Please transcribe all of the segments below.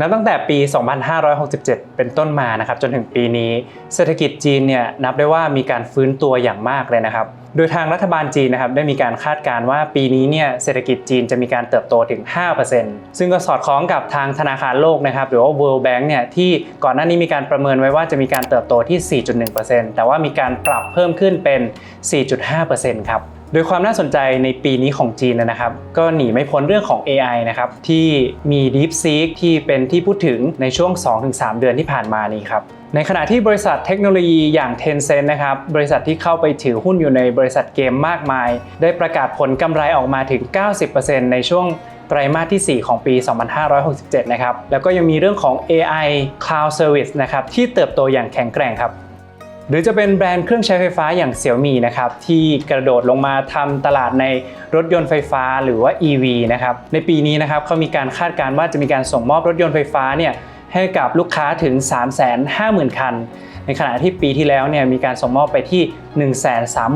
นับตั้งแต่ปี 2567 เป็นต้นมานะครับจนถึงปีนี้ เศรษฐกิจจีนเนี่ยนับได้ว่ามีการฟื้นตัวอย่างมากเลยนะครับ โดยทางรัฐบาลจีนนะครับได้มีการคาดการณ์ว่าปีนี้เนี่ยเศรษฐกิจจีนจะมีการเติบโตถึง 5%ซึ่งก็สอดคล้องกับทางธนาคารโลกนะครับหรือว่า World Bank เนี่ยที่ก่อนหน้านี้มีการประเมินไว้ว่าจะมีการเติบโตที่ 4.1%แต่ว่ามีการปรับเพิ่มขึ้นเป็น 4.5%ครับ โดยความน่าสนใจในปีนี้ของจีนนะครับ ก็หนีไม่พ้นเรื่องของ AI นะครับที่มี DeepSeek ที่เป็นที่พูดถึงในช่วง 2-3 เดือนที่ผ่านมานี้ครับในขณะที่บริษัทเทคโนโลยีอย่าง Tencent นะครับบริษัทที่เข้าไปถือหุ้นอยู่ในบริษัทเกมมากมาย ได้ประกาศผลกำไรออกมาถึง 90%ในช่วงไตรมาสที่ 4 ของปี 2567 นะครับ แล้วก็ยังมีเรื่องของ AI Cloud Service นะครับ ที่เติบโตอย่างแข็งแกร่งครับ หรือจะเป็นแบรนด์เครื่องใช้ไฟฟ้าอย่าง Xiaomi นะครับที่กระโดดลงมาทำตลาดในรถยนต์ไฟฟ้าหรือว่า EV นะครับในปีนี้นะครับเขามีการคาดการณ์ว่าจะมีการส่งมอบรถยนต์ไฟฟ้าเนี่ยให้กับลูกค้าถึง 350,000 คัน ในขณะที่ปีที่แล้วเนี่ยมีการส่งมอบไปที่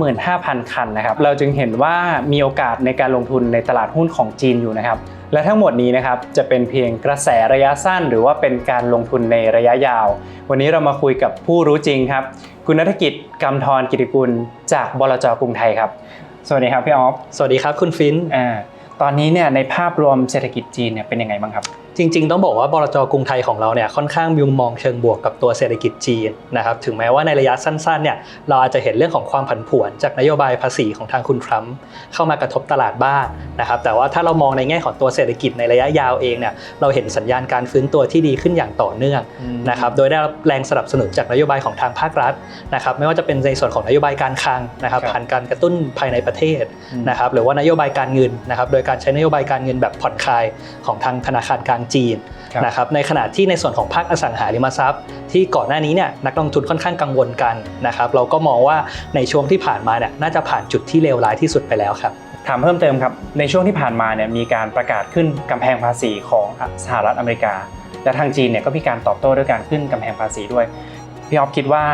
135,000 คันนะครับ เราจึงเห็นว่ามีโอกาสในการลงทุนในตลาดหุ้นของจีนอยู่นะครับ และทั้งหมดนี้นะครับจะเป็นเพียงกระแสระยะสั้น หรือว่าเป็นการลงทุนในระยะยาว วันนี้เรามาคุยกับผู้รู้จริงครับ คุณนัฐกิจกำธรกิติกุลจากบลจกรุงไทยครับ สวัสดีครับพี่ออฟสวัสดีครับคุณฟินอ่าตอนนี้เนี่ยในภาพรวมเศรษฐกิจจีนเนี่ยเป็นยังไงบ้างครับ จริง ๆ ต้องบอกว่าบลจกรุงไทยของเราเนี่ยค่อนข้างมีมุมมองเชิงบวกกับตัวเศรษฐกิจจีนนะครับถึงแม้ว่าในระยะสั้นๆเนี่ยเราอาจจะเห็นเรื่องของความผันผวน จากนโยบายภาษีของทางคุณทรัมป์เข้ามากระทบตลาดบ้างนะครับแต่ว่าถ้าเรามองในแง่ของตัวเศรษฐกิจในระยะยาวเองเนี่ยเราเห็นสัญญาณการฟื้นตัวที่ดีขึ้นอย่างต่อเนื่องนะครับโดยได้รับแรงสนับสนุนจากนโยบายของทางภาครัฐนะครับไม่ว่าจะเป็นในส่วนของนโยบายการคลังนะครับครับผ่านการกระตุ้นภายในประเทศอืมนะครับหรือว่านโยบายการเงินนะครับโดยการใช้นโยบายการเงินแบบผ่อนคลายของทางธนาคารกลางจีนครับนะครับในขณะที่ในส่วนของภาคอสังหาริมทรัพย์ ที่ก่อนหน้านี้เนี่ยนักลงทุนค่อนข้างกังวลกันนะครับเราก็มองว่าในช่วงที่ผ่านมาเนี่ยน่าจะผ่านจุดที่เลวร้ายที่สุดไปแล้วครับถามเพิ่มเติมครับในช่วงที่ผ่านมาเนี่ยมีการประกาศขึ้นกำแพงภาษีของสหรัฐอเมริกา และทางจีนเนี่ยก็มีการตอบโต้ด้วยการขึ้นกำแพงภาษีด้วยพี่ออฟคิดว่า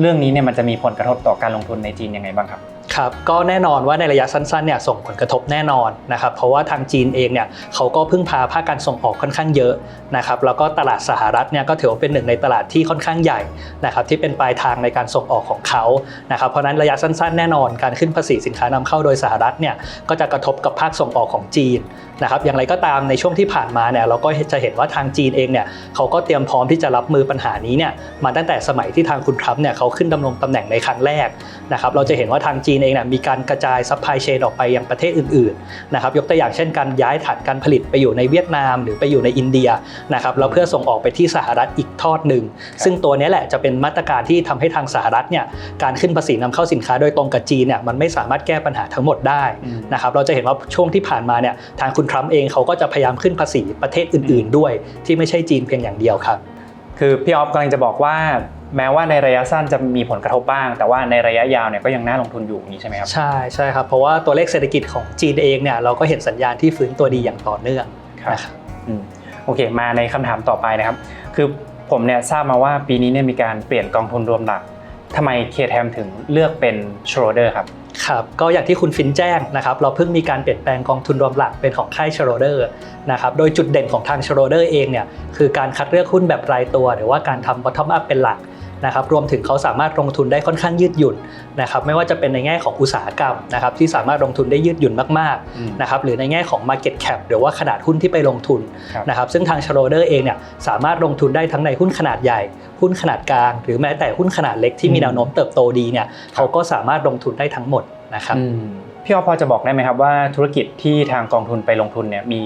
เรื่องนี้เนี่ยมันจะมีผลกระทบต่อการลงทุนในจีนยังไงบ้างครับ ครับก็แน่นอนว่าในระยะสั้นๆเนี่ยส่งผลกระทบแน่นอนนะครับเพราะว่าทางจีนเองเนี่ยเขาก็พึ่งพาภาคการส่งออกค่อนข้างเยอะนะครับแล้วก็ตลาดสหรัฐเนี่ยก็ถือว่าเป็นหนึ่งในตลาดที่ค่อนข้างใหญ่นะครับที่เป็นปลายทางในการส่งออกของเขานะครับเพราะนั้นระยะสั้นๆ แน่นอนการขึ้นภาษีสินค้านำเข้าโดยสหรัฐเนี่ยก็จะกระทบกับภาคส่งออกของจีนนะครับอย่างไรก็ตามในช่วงที่ผ่านมาเนี่ยเราก็จะเห็นว่าทางจีนเองเนี่ยเขาก็เตรียมพร้อมที่จะรับมือปัญหานี้เนี่ยมาตั้งแต่สมัยที่ทางคุณทรัมป์เนี่ยเขาขึ้นดำรงตำแหน่งในครั้งแรกนะครับเราจะเห็นว่าทางจีนเองเนี่ยมีการกระจายซัพพลายเชนออกไปยังประเทศอื่นๆนะครับยกตัวอย่างเช่นการย้ายฐานการผลิตไปอยู่ในเวียดนาม หรือไปอยู่ในอินเดียนะครับแล้วเพื่อส่งออกไปที่สหรัฐอีกทอดหนึ่งซึ่งตัวนี้แหละจะเป็นมาตรการที่ทำให้ทางสหรัฐเนี่ยการขึ้นภาษีนำเข้าสินค้าโดยตรงกับจีนเนี่ยมันไม่สามารถแก้ปัญหาทั้งหมดได้นะครับเราจะเห็นว่าช่วงที่ผ่านมาเนี่ยทางคุณทรัมป์เองเขาก็จะพยายามขึ้นภาษีประเทศอื่น ๆ ด้วย ที่ไม่ใช่จีนเพียงอย่างเดียวครับ คือพี่ออฟกำลังจะบอกว่า แม้ว่าในระยะสั้นจะมีผลกระทบบ้าง แต่ว่าในระยะยาวเนี่ยก็ยังน่าลงทุนอยู่อย่างนี้ใช่ไหมครับใช่ใช่ครับเพราะว่าตัวเลขเศรษฐกิจของจีนเองเนี่ยเราก็เห็นสัญญาณที่ฟื้นตัวดีอย่างต่อเนื่องครับนะครับอืมโอเค มาในคำถามต่อไปนะครับ คือผมเนี่ยทราบมาว่าปีนี้เนี่ยมีการเปลี่ยนกองทุนรวมหลักทำไมเคแทมถึงเลือกเป็นชโรเดอร์ครับครับก็อย่างที่คุณฟินแจ้งนะครับเราเพิ่งมีการเปลี่ยนแปลงกองทุนรวมหลักเป็นของค่ายชโรเดอร์นะครับโดยจุดเด่นของทางชโรเดอร์เองเนี่ยคือการคัดเลือกหุ้นแบบรายตัว หรือว่าการทำ bottom up เป็นหลัก นะครับรวมถึงเขาสามารถลงทุนได้ค่อนข้างยืดหยุ่นนะครับไม่ว่าจะเป็นในแง่ของอุตสาหกรรมนะครับที่สามารถลงทุนได้ยืดหยุ่นมากอืมๆนะครับหรือในแง่ของ market cap หรือว่าขนาดหุ้นที่ไปลงทุนครับนะครับซึ่งทางชโรเดอร์เองเนี่ยสามารถลงทุนได้ทั้งในหุ้นขนาดใหญ่ หุ้นขนาดกลาง หรือแม้แต่หุ้นขนาดเล็กที่มีอืมแนวโน้มเติบโตดีเนี่ยเขาก็สามารถลงทุนได้ทั้งหมดนะครับอืมพี่ออฟพอจะบอกได้ไหมครับว่าธุรกิจที่ทางกองทุนไปลงทุนเนี่ยมี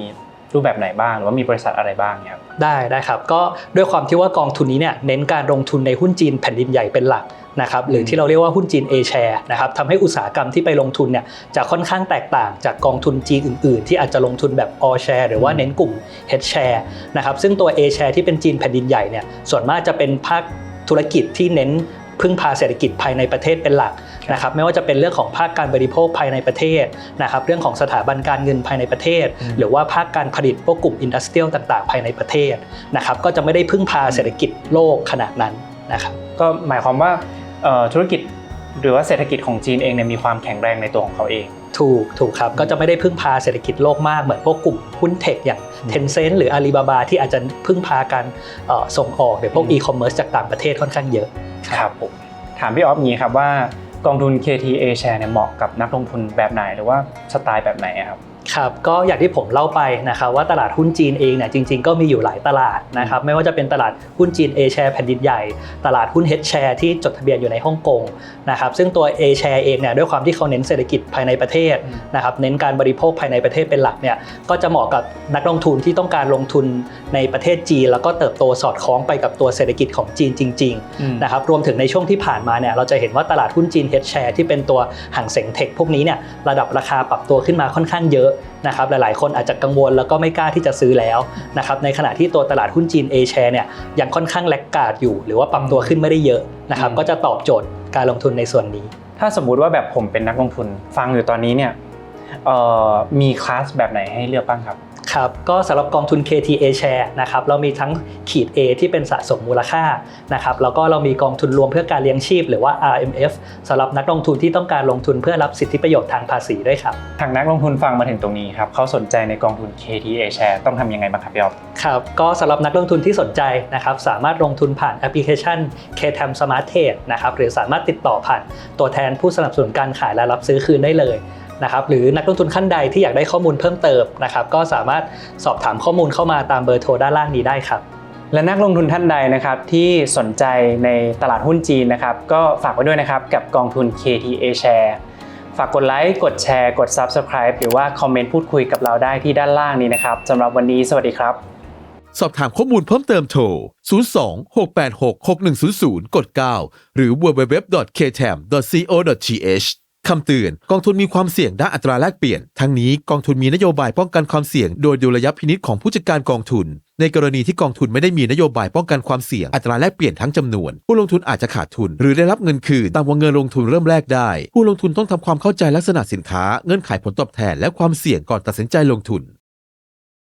รูปแบบไหนบ้างหรือว่ามีบริษัทอะไรบ้างเนี่ยครับได้ได้ครับก็ด้วยความที่ว่ากองทุนนี้เนี่ยเน้นการลงทุนในหุ้นจีนแผ่นดินใหญ่เป็นหลักนะครับหรือที่เราเรียกว่าหุ้นจีน A share นะครับทำให้อุตสาหกรรมที่ไปลงทุนเนี่ยจะค่อนข้างแตกต่างจากกองทุนจีนอื่นๆ ที่อาจจะลงทุนแบบ all share หรือว่าเน้นกลุ่ม H share นะครับซึ่งตัว A share ที่เป็นจีนแผ่นดินใหญ่เนี่ยส่วนมากจะเป็นภาคธุรกิจที่เน้นพึ่งพาเศรษฐกิจภายในประเทศเป็นหลัก นะครับไม่ว่าจะเป็นเรื่องของภาคการบริโภคภายในประเทศนะครับเรื่องของสถาบันการเงินภายในประเทศอืมหรือว่าภาคการผลิตพวกกลุ่มอินดัสเทรียลต่าง ๆ ภายในประเทศนะครับก็จะไม่ได้พึ่งพาเศรษฐกิจโลกขนาดนั้นนะครับก็หมายความว่าเอ่อธุรกิจหรือว่าเศรษฐกิจของจีนเองเนี่ยมีความแข็งแรงในตัวของเขาเอง ถูกถูกครับ ก็จะไม่ได้พึ่งพาเศรษฐกิจโลกมากเหมือนพวกกลุ่มหุ้นเทคอย่าง Tencent หรือ Alibaba ที่อาจจะพึ่งพาการเอ่อส่งออกหรือพวกอืม e-commerce จากต่างประเทศค่อนข้างเยอะครับผมถามพี่ออฟงี้ครับว่า กองทุน KTA Share เนี่ยเหมาะกับนักลงทุนแบบไหนหรือว่าสไตล์แบบไหนครับ ครับก็อย่างที่ผมเล่าไปนะครับว่าตลาดหุ้นจีนเองเนี่ยจริง ๆ ก็มีอยู่หลายตลาดนะครับไม่ว่าจะเป็นตลาดหุ้นจีน A share แผ่นดินใหญ่ ตลาดหุ้น H share ที่จดทะเบียนอยู่ในฮ่องกงนะครับซึ่งตัว A share เองเนี่ยด้วยความที่เขาเน้นเศรษฐกิจภายในประเทศอืมนะครับเน้นการบริโภคภายในประเทศเป็นหลักเนี่ยก็จะเหมาะกับนักลงทุนที่ต้องการลงทุนในประเทศจีน แล้วก็เติบโตสอดคล้องไปกับตัวเศรษฐกิจของจีนจริงๆอืมนะครับรวมถึงในช่วงที่ผ่านมาเนี่ยเราจะเห็นว่าตลาดหุ้นจีน H share ที่เป็นตัวห่างเสงเทคพวกนี้เนี่ยระดับราคาปรับตัวขึ้นมาค่อนข้างเยอะนะครับหลายๆ คนอาจจะกังวลแล้วก็ไม่กล้าที่จะซื้อแล้วนะครับในขณะที่ตัวตลาดหุ้นจีน A share เนี่ยยังค่อนข้างแลกกาดอยู่ หรือว่าปรับตัวขึ้นไม่ได้เยอะนะครับอืมก็จะตอบโจทย์การลงทุนในส่วนนี้ ถ้าสมมุติว่าแบบผมเป็นนักลงทุนฟังอยู่ตอนนี้เนี่ยเอ่อมีคลาสแบบไหนให้เลือกบ้างครับ ครับก็สำหรับกองทุน KTA Share นะครับเรามีทั้งขีด A ที่เป็นสะสมมูลค่านะครับแล้วก็เรามีกองทุนรวมเพื่อการเลี้ยงชีพ หรือว่า RMF สำหรับนักลงทุนที่ต้องการลงทุนเพื่อรับสิทธิประโยชน์ทางภาษีด้วยครับทางนักลงทุนฟังมาถึงตรงนี้ครับเขาสนใจในกองทุน KTA Share ต้องทำยังไงบ้างครับพี่ออฟครับก็สำหรับนักลงทุนที่สนใจนะครับสามารถลงทุนผ่านแอปพลิเคชัน KTM Smart Trade นะครับหรือสามารถติดต่อผ่านตัวแทนผู้สนับสนุนการขายและรับซื้อคืนได้เลย นะครับหรือนักลงทุนขั้นใดที่อยากได้ข้อมูลเพิ่มเติมนะครับก็สามารถสอบถามข้อมูลเข้ามาตามเบอร์โทรด้านล่างนี้ได้ครับและนักลงทุนท่านใดนะครับที่สนใจในตลาดหุ้นจีนนะครับก็ฝากไว้ด้วยนะครับกับกองทุน KTA Share ฝากกดไลค์ กดแชร์ กด Subscribe หรือว่าคอมเมนต์พูดคุยกับเราได้ที่ด้านล่างนี้นะครับสำหรับวันนี้สวัสดีครับ สอบถามข้อมูลเพิ่มเติมโทร 02-686-6100 กด 9 หรือ www.ktam.co.th คำเตือนกองทุนมีความเสี่ยงด้านอัตราแลกเปลี่ยน ทั้งนี้กองทุนมีนโยบายป้องกันความเสี่ยง โดยดุลยพินิษของผู้จัดการกองทุน ในกรณีที่กองทุนไม่ได้มีนโยบายป้องกันความเสี่ยงอัตราแลกเปลี่ยนทั้งจำนวน ผู้ลงทุนอาจจะขาดทุน หรือได้รับเงินคืนตามวงเงินลงทุนเริ่มแรกได้ ผู้ลงทุนต้องทำความเข้าใจลักษณะสินค้า เงื่อนไขผลตอบแทนและความเสี่ยงก่อนตัดสินใจลงทุน